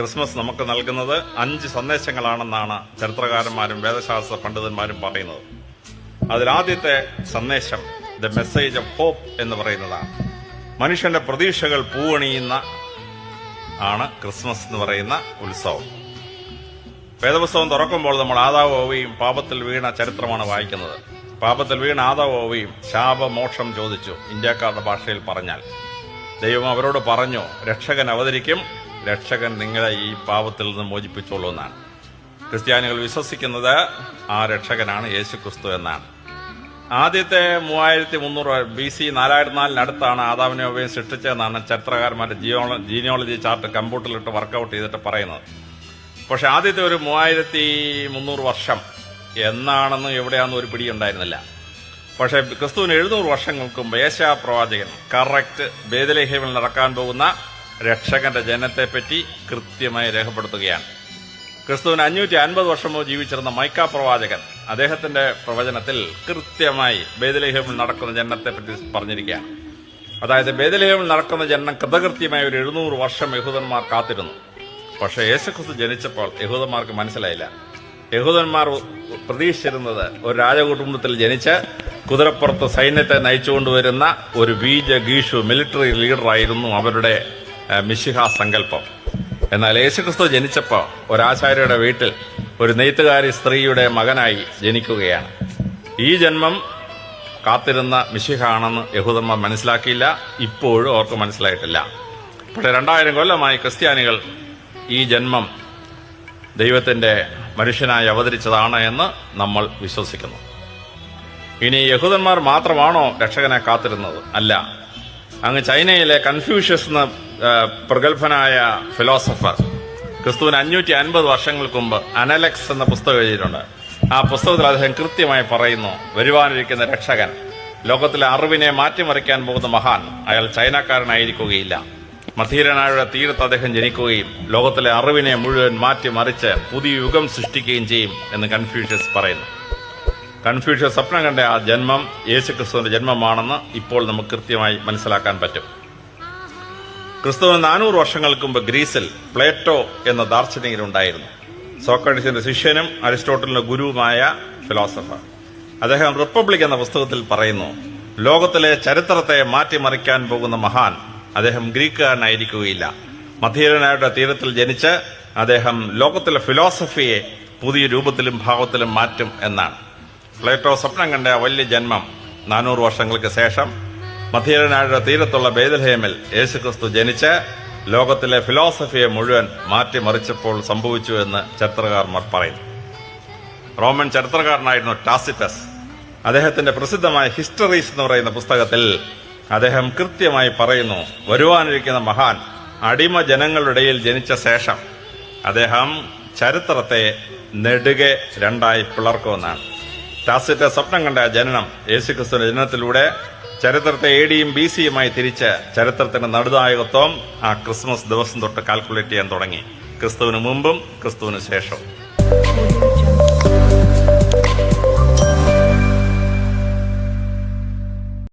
Christmas നമുക്ക് നൽകുന്നത് അഞ്ച് സന്ദേശങ്ങളാണെന്നാണ് ചരിത്രകാരന്മാരും വേദശാസ്ത്ര പണ്ഡിതന്മാരും പറയുന്നത്. അതിലാദ്യത്തെ സന്ദേശം ദ മെസ്സേജ് ഓഫ് ഹോപ്പ് എന്ന് പറയുന്നതാണ്. മനുഷ്യന്റെ പ്രതീക്ഷകൾ പൂവണിയുന്ന ആണ് ക്രിസ്മസ് എന്ന് പറയുന്ന ഉത്സവം. വേദപുസ്തകം തുറക്കുമ്പോൾ നമ്മൾ ആദാവ് ഓവയും പാപത്തിൽ വീണ ചരിത്രമാണ് വായിക്കുന്നത്. പാപത്തിൽ വീണ ആദാവ് ഓവയും ശാപമോക്ഷം ചോദിച്ചു. ഇന്ത്യക്കാരുടെ ഭാഷയിൽ പറഞ്ഞാൽ ദൈവം അവരോട് പറഞ്ഞു രക്ഷകൻ അവതരിക്കും രക്ഷകൻ നിങ്ങളെ ഈ പാപത്തിൽ നിന്ന് മോചിപ്പിച്ചോളൂ എന്നാണ്. ക്രിസ്ത്യാനികൾ വിശ്വസിക്കുന്നത് ആ രക്ഷകനാണ് യേശു ക്രിസ്തു എന്നാണ്. ആദ്യത്തെ മൂവായിരത്തി മുന്നൂറ് ബി സി നാലായിരത്തി നാലിനടുത്താണ് ആദാമിനെ ഉപയോഗം സൃഷ്ടിച്ചതെന്നാണ് ചരിത്രകാരന്മാരുടെ ജിയോ ജീനിയോളജി ചാർട്ട് കമ്പ്യൂട്ടറിലിട്ട് വർക്കൗട്ട് ചെയ്തിട്ട് പറയുന്നത്. പക്ഷെ ആദ്യത്തെ ഒരു മൂവായിരത്തി മുന്നൂറ് വർഷം എന്നാണെന്ന് എവിടെയാണെന്ന് ഒരു പിടി ഉണ്ടായിരുന്നില്ല പക്ഷെ ക്രിസ്തുവിന് എഴുന്നൂറ് വർഷങ്ങൾക്കും മുമ്പ് പ്രവാചകൻ കറക്റ്റ് ബേദലേഹേമിൽ നടക്കാൻ പോകുന്ന രക്ഷകന്റെ ജനത്തെപ്പറ്റി കൃത്യമായി രേഖപ്പെടുത്തുകയാണ്. ക്രിസ്തുവിന് അഞ്ഞൂറ്റി അൻപത് വർഷം മുമ്പ് ജീവിച്ചിരുന്ന മൈക്ക പ്രവാചകൻ അദ്ദേഹത്തിന്റെ പ്രവചനത്തിൽ കൃത്യമായി ബേദലേഹമിൽ നടക്കുന്ന ജനത്തെപ്പറ്റി പറഞ്ഞിരിക്കുകയാണ്. അതായത് ബേദലേഹമിൽ നടക്കുന്ന ജനനം കൃതകൃത്യമായ ഒരു എഴുന്നൂറ് വർഷം യഹൂദന്മാർ കാത്തിരുന്നു. പക്ഷേ യേശുക്രിസ്തു ജനിച്ചപ്പോൾ യഹൂദന്മാർക്ക് മനസ്സിലായില്ല. യഹൂദന്മാർ പ്രതീക്ഷിച്ചിരുന്നത് ഒരു രാജകുടുംബത്തിൽ ജനിച്ച് കുതിരപ്പുറത്ത് സൈന്യത്തെ നയിച്ചുകൊണ്ടുവരുന്ന ഒരു ബീജ ഗീഷു മിലിറ്ററി ലീഡറായിരുന്നു അവരുടെ മിശിഹ സങ്കല്പം. എന്നാൽ യേശുക്രിസ്തു ജനിച്ചപ്പോൾ ഒരാചാര്യയുടെ വീട്ടിൽ ഒരു നെയ്ത്തുകാരി സ്ത്രീയുടെ മകനായി ജനിക്കുകയാണ്. ഈ ജന്മം കാത്തിരുന്ന മിശിഹ ആണെന്ന് യഹൂദന്മാർ മനസ്സിലാക്കിയില്ല ഇപ്പോഴും അവർക്ക് മനസ്സിലായിട്ടില്ല. പക്ഷേ രണ്ടായിരം കൊല്ലമായി ക്രിസ്ത്യാനികൾ ഈ ജന്മം ദൈവത്തിന്റെ മനുഷ്യനായി അവതരിച്ചതാണ് എന്ന് നമ്മൾ വിശ്വസിക്കുന്നു. ഇനി യഹൂദന്മാർ മാത്രമാണോ രക്ഷകനെ കാത്തിരുന്നത്? അല്ല. അങ്ങ് ചൈനയിലെ കൺഫ്യൂഷ്യസ് എന്ന പ്രഗത്ഭനായ ഫിലോസഫർ ക്രിസ്തുവിന് അഞ്ഞൂറ്റി അൻപത് വർഷങ്ങൾക്ക് മുമ്പ് അനലക്സ് എന്ന പുസ്തകം എഴുതിയിട്ടുണ്ട്. ആ പുസ്തകത്തിൽ അദ്ദേഹം കൃത്യമായി പറയുന്നു വരുവാനിരിക്കുന്ന രക്ഷകൻ ലോകത്തിലെ അറിവിനെ മാറ്റിമറിക്കാൻ പോകുന്ന മഹാൻ അയാൾ ചൈനക്കാരനായിരിക്കുകയില്ല. മധീരനായുടെ തീരത്ത് അദ്ദേഹം ജനിക്കുകയും ലോകത്തിലെ അറിവിനെ മുഴുവൻ മാറ്റിമറിച്ച് പുതിയ യുഗം സൃഷ്ടിക്കുകയും ചെയ്യും എന്ന് കൺഫ്യൂഷ്യസ് പറയുന്നു. കൺഫ്യൂഷ്യസ് സ്വപ്നം കണ്ട ആ ജന്മം യേശുക്രിസ്തുവിന്റെ ജന്മമാണെന്ന് ഇപ്പോൾ നമുക്ക് കൃത്യമായി മനസ്സിലാക്കാൻ പറ്റും. ക്രിസ്തുവിന് നാനൂറ് വർഷങ്ങൾക്ക് മുമ്പ് ഗ്രീസിൽ പ്ലേറ്റോ എന്ന ദാർശനികനുണ്ടായിരുന്നു സോക്രട്ടീസിന്റെ ശിഷ്യനും അരിസ്റ്റോട്ടലിന്റെ ഗുരുവുമായ ഫിലോസഫർ. അദ്ദേഹം റിപ്പബ്ലിക് എന്ന പുസ്തകത്തിൽ പറയുന്നു ലോകത്തിലെ ചരിത്രത്തെ മാറ്റിമറിക്കാൻ പോകുന്ന മഹാൻ അദ്ദേഹം ഗ്രീക്കുകാരനായിരിക്കുകയില്ല. മധീരനായുടെ തീരത്തിൽ ജനിച്ച് അദ്ദേഹം ലോകത്തിലെ ഫിലോസഫിയെ പുതിയ രൂപത്തിലും ഭാവത്തിലും മാറ്റും എന്നാണ്. പ്ലേറ്റോ സ്വപ്നം കണ്ട വലിയ ജന്മം നാനൂറ് വർഷങ്ങൾക്ക് ശേഷം മധീരനായുടെ തീരത്തുള്ള ബേദൽഹേമിൽ യേശുക്രിസ്തു ജനിച്ച് ലോകത്തിലെ ഫിലോസഫിയെ മുഴുവൻ മാറ്റിമറിച്ചപ്പോൾ സംഭവിച്ചു എന്ന് ചരിത്രകാരന്മാർ പറയുന്നു. റോമൻ ചരിത്രകാരനായിരുന്നു ടാസിറ്റസ്. അദ്ദേഹത്തിന്റെ പ്രസിദ്ധമായ ഹിസ്റ്ററീസ് എന്ന് പറയുന്ന പുസ്തകത്തിൽ അദ്ദേഹം കൃത്യമായി പറയുന്നു വരുവാനിരിക്കുന്ന മഹാൻ അടിമ ജനങ്ങളുടെ ഇടയിൽ ജനിച്ച ശേഷം അദ്ദേഹം ചരിത്രത്തെ നെടുകെ രണ്ടായി പിളർക്കുമെന്നാണ്. ടാസിറ്റ് സ്വപ്നം കണ്ട ജനനം യേശുക്രിസ്തുവിന്റെ ജനനത്തിലൂടെ ചരിത്രത്തെ എഡിയും ബി സിയുമായി തിരിച്ച് ചരിത്രത്തിന്റെ നടുതായകത്വം ആ ക്രിസ്മസ് ദിവസം തൊട്ട് കാൽക്കുലേറ്റ് ചെയ്യാൻ തുടങ്ങി. ക്രിസ്തുവിന് മുമ്പും ക്രിസ്തുവിന് ശേഷവും.